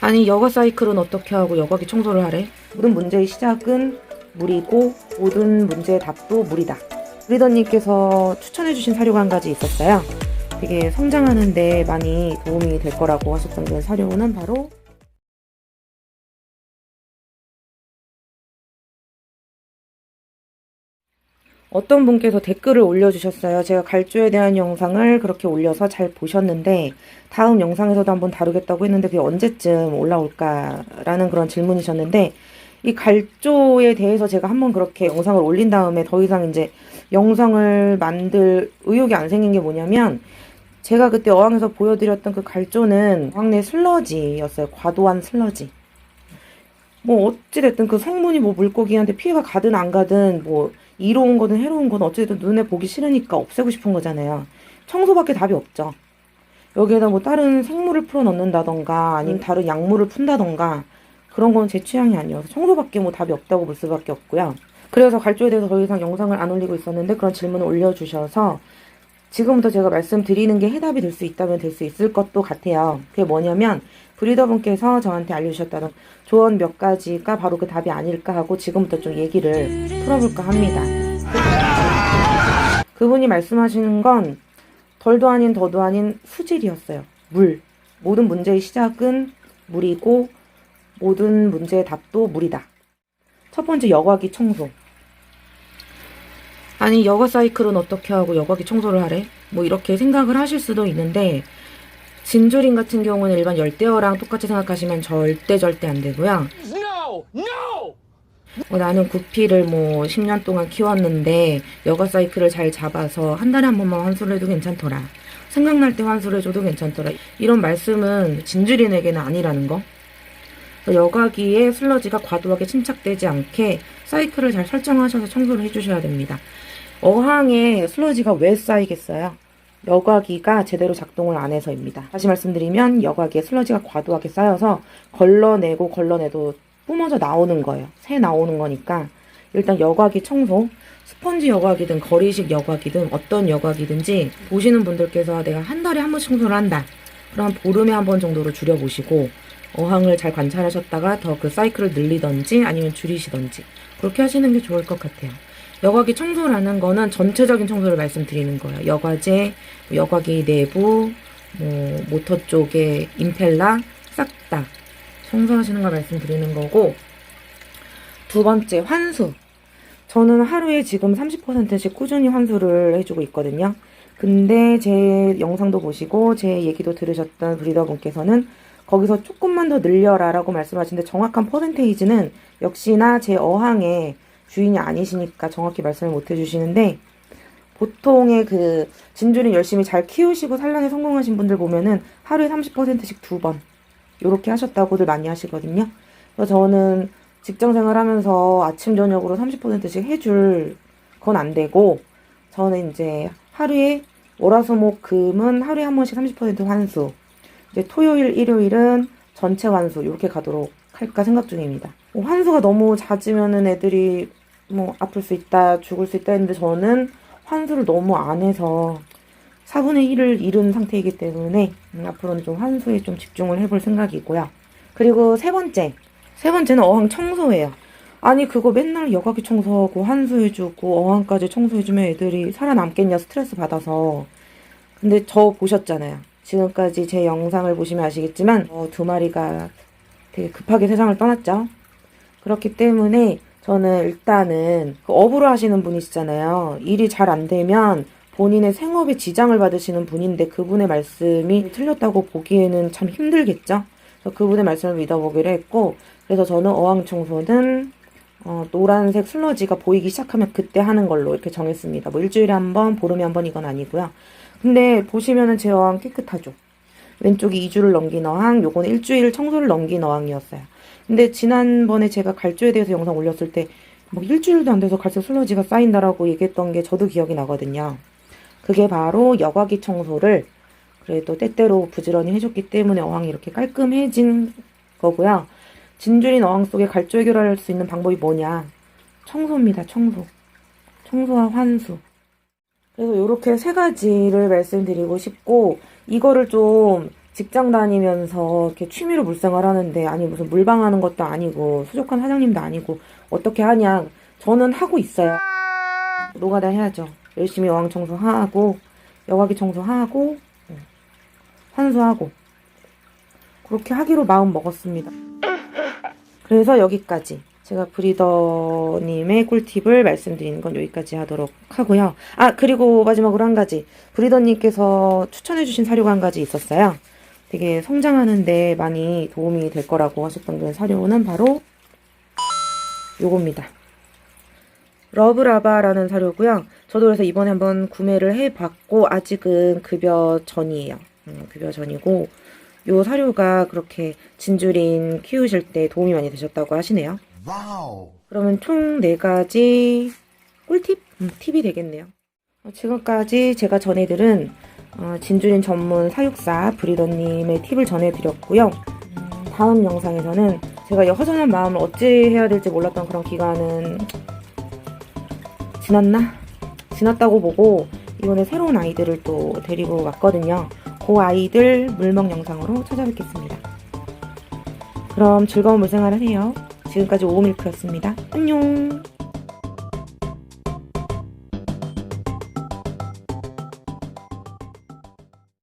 아니 여가 사이클은 어떻게 하고 여과기 청소를 하래? 모든 문제의 시작은 물이고 모든 문제의 답도 물이다. 리더님께서 추천해주신 사료가 한 가지 있었어요. 되게 성장하는데 많이 도움이 될 거라고 하셨던 그 사료는 바로 어떤 분께서 댓글을 올려주셨어요. 제가 갈조에 대한 영상을 그렇게 올려서 잘 보셨는데 다음 영상에서도 한번 다루겠다고 했는데 그게 언제쯤 올라올까라는 그런 질문이셨는데 이 갈조에 대해서 제가 한번 그렇게 영상을 올린 다음에 더 이상 이제 영상을 만들 의욕이 안 생긴 게 뭐냐면 제가 그때 어항에서 보여드렸던 그 갈조는 어항 내 슬러지였어요. 과도한 슬러지. 뭐 어찌됐든 그 성분이 뭐 물고기한테 피해가 가든 안 가든 뭐 이로운 거든 해로운 거든 어찌됐든 눈에 보기 싫으니까 없애고 싶은 거잖아요. 청소밖에 답이 없죠. 여기에다 뭐 다른 생물을 풀어 넣는다던가 아니면 다른 약물을 푼다던가 그런 건 제 취향이 아니어서 청소밖에 뭐 답이 없다고 볼 수밖에 없고요. 그래서 갈조에 대해서 더 이상 영상을 안 올리고 있었는데 그런 질문을 올려주셔서 지금부터 제가 말씀드리는 게 해답이 될 수 있다면 될 수 있을 것도 같아요. 그게 뭐냐면 브리더분께서 저한테 알려주셨다는 조언 몇 가지가 바로 그 답이 아닐까 하고 지금부터 좀 얘기를 풀어볼까 합니다. 그분이 말씀하시는 건 덜도 아닌 더도 아닌 수질이었어요. 물. 모든 문제의 시작은 물이고 모든 문제의 답도 물이다. 첫 번째 여과기 청소. 아니 여가 사이클은 어떻게 하고 여과기 청소를 하래? 뭐 이렇게 생각을 하실 수도 있는데 진주린 같은 경우는 일반 열대어랑 똑같이 생각하시면 절대 절대 안 되고요. No! No! 어, 나는 구피를 뭐 10년 동안 키웠는데 여가 사이클을 잘 잡아서 한 달에 한 번만 환수를 해도 괜찮더라. 생각날 때 환수를 해줘도 괜찮더라. 이런 말씀은 진주린에게는 아니라는 거. 여과기에 슬러지가 과도하게 침착되지 않게 사이클을 잘 설정하셔서 청소를 해주셔야 됩니다. 어항에 슬러지가 왜 쌓이겠어요? 여과기가 제대로 작동을 안 해서입니다. 다시 말씀드리면 여과기에 슬러지가 과도하게 쌓여서 걸러내고 걸러내도 뿜어져 나오는 거예요. 새 나오는 거니까 일단 여과기 청소, 스펀지 여과기든 거리식 여과기든 어떤 여과기든지 보시는 분들께서 내가 한 달에 한 번 청소를 한다. 그럼 보름에 한 번 정도로 줄여보시고 어항을 잘 관찰하셨다가 더 그 사이클을 늘리던지 아니면 줄이시던지 그렇게 하시는 게 좋을 것 같아요. 여과기 청소라는 거는 전체적인 청소를 말씀드리는 거예요. 여과제, 여과기 내부, 뭐 모터 쪽에 임펠라 싹 다 청소하시는 걸 말씀드리는 거고 두 번째 환수. 저는 하루에 지금 30%씩 꾸준히 환수를 해주고 있거든요. 근데 제 영상도 보시고 제 얘기도 들으셨던 브리더분께서는 거기서 조금만 더 늘려라 라고 말씀하시는데 정확한 퍼센테이지는 역시나 제 어항의 주인이 아니시니까 정확히 말씀을 못 해주시는데 보통의 그 진주린 열심히 잘 키우시고 산란에 성공하신 분들 보면은 하루에 30%씩 두번 요렇게 하셨다고들 많이 하시거든요. 그래서 저는 직장 생활하면서 아침 저녁으로 30%씩 해줄 건 안 되고 저는 이제 하루에 월화수목 금은 하루에 한 번씩 30% 환수 이제 토요일 일요일은 전체 환수 이렇게 가도록 할까 생각 중입니다. 뭐 환수가 너무 잦으면은 애들이 뭐 아플 수 있다 죽을 수 있다 했는데 저는 환수를 너무 안 해서 4분의 1을 잃은 상태이기 때문에 음, 앞으로는 좀 환수에 좀 집중을 해볼 생각이고요. 그리고 세 번째, 세 번째는 어항 청소예요. 아니 그거 맨날 여과기 청소하고 환수해주고 어항까지 청소해주면 애들이 살아남겠냐 스트레스 받아서 근데 저 보셨잖아요. 지금까지 제 영상을 보시면 아시겠지만 어, 두 마리가 되게 급하게 세상을 떠났죠. 그렇기 때문에 저는 일단은 그 어부를 하시는 분이시잖아요. 일이 잘 안 되면 본인의 생업에 지장을 받으시는 분인데 그분의 말씀이 틀렸다고 보기에는 참 힘들겠죠. 그래서 그분의 말씀을 믿어보기로 했고 그래서 저는 어항 청소는 어, 노란색 슬러지가 보이기 시작하면 그때 하는 걸로 이렇게 정했습니다. 뭐 일주일에 한 번, 보름에 한 번 이건 아니고요. 근데 보시면은 제 어항 깨끗하죠. 왼쪽이 2주를 넘긴 어항, 요거는 일주일 청소를 넘긴 어항이었어요. 근데 지난번에 제가 갈조에 대해서 영상 올렸을 때, 뭐 일주일도 안 돼서 갈색 슬러지가 쌓인다라고 얘기했던 게 저도 기억이 나거든요. 그게 바로 여과기 청소를 그래도 때때로 부지런히 해줬기 때문에 어항이 이렇게 깔끔해진 거고요. 진주린 어항 속에 갈조 해결할 수 있는 방법이 뭐냐? 청소입니다, 청소. 청소와 환수. 그래서 이렇게 세 가지를 말씀드리고 싶고, 이거를 좀 직장 다니면서 이렇게 취미로 물생활 하는데 아니 무슨 물방하는 것도 아니고 수족관 사장님도 아니고 어떻게 하냐 저는 하고 있어요. 노가다 해야죠. 열심히 어항 청소하고 여과기 청소하고 음, 환수하고 그렇게 하기로 마음 먹었습니다. 그래서 여기까지 제가 브리더님의 꿀팁을 말씀드리는 건 여기까지 하도록 하고요. 아 그리고 마지막으로 한 가지 브리더님께서 추천해주신 사료가 한 가지 있었어요. 되게 성장하는데 많이 도움이 될 거라고 하셨던 그 사료는 바로 요겁니다. 러브라바라는 사료고요. 저도 그래서 이번에 한번 구매를 해봤고 아직은 급여 전이에요. 음, 급여 전이고 요 사료가 그렇게 진주린 키우실 때 도움이 많이 되셨다고 하시네요. 와우. 그러면 총 4가지 꿀팁? 음, 팁이 되겠네요. 어, 지금까지 제가 전해들은 어, 진주린 전문 사육사 브리더님의 팁을 전해드렸고요. 음, 다음 영상에서는 제가 이 허전한 마음을 어찌 해야 될지 몰랐던 그런 기간은 지났나? 지났다고 보고 이번에 새로운 아이들을 또 데리고 왔거든요. 그 아이들 물먹 영상으로 찾아뵙겠습니다. 그럼 즐거운 물생활 하세요. 지금까지 오밀크였습니다. 안녕!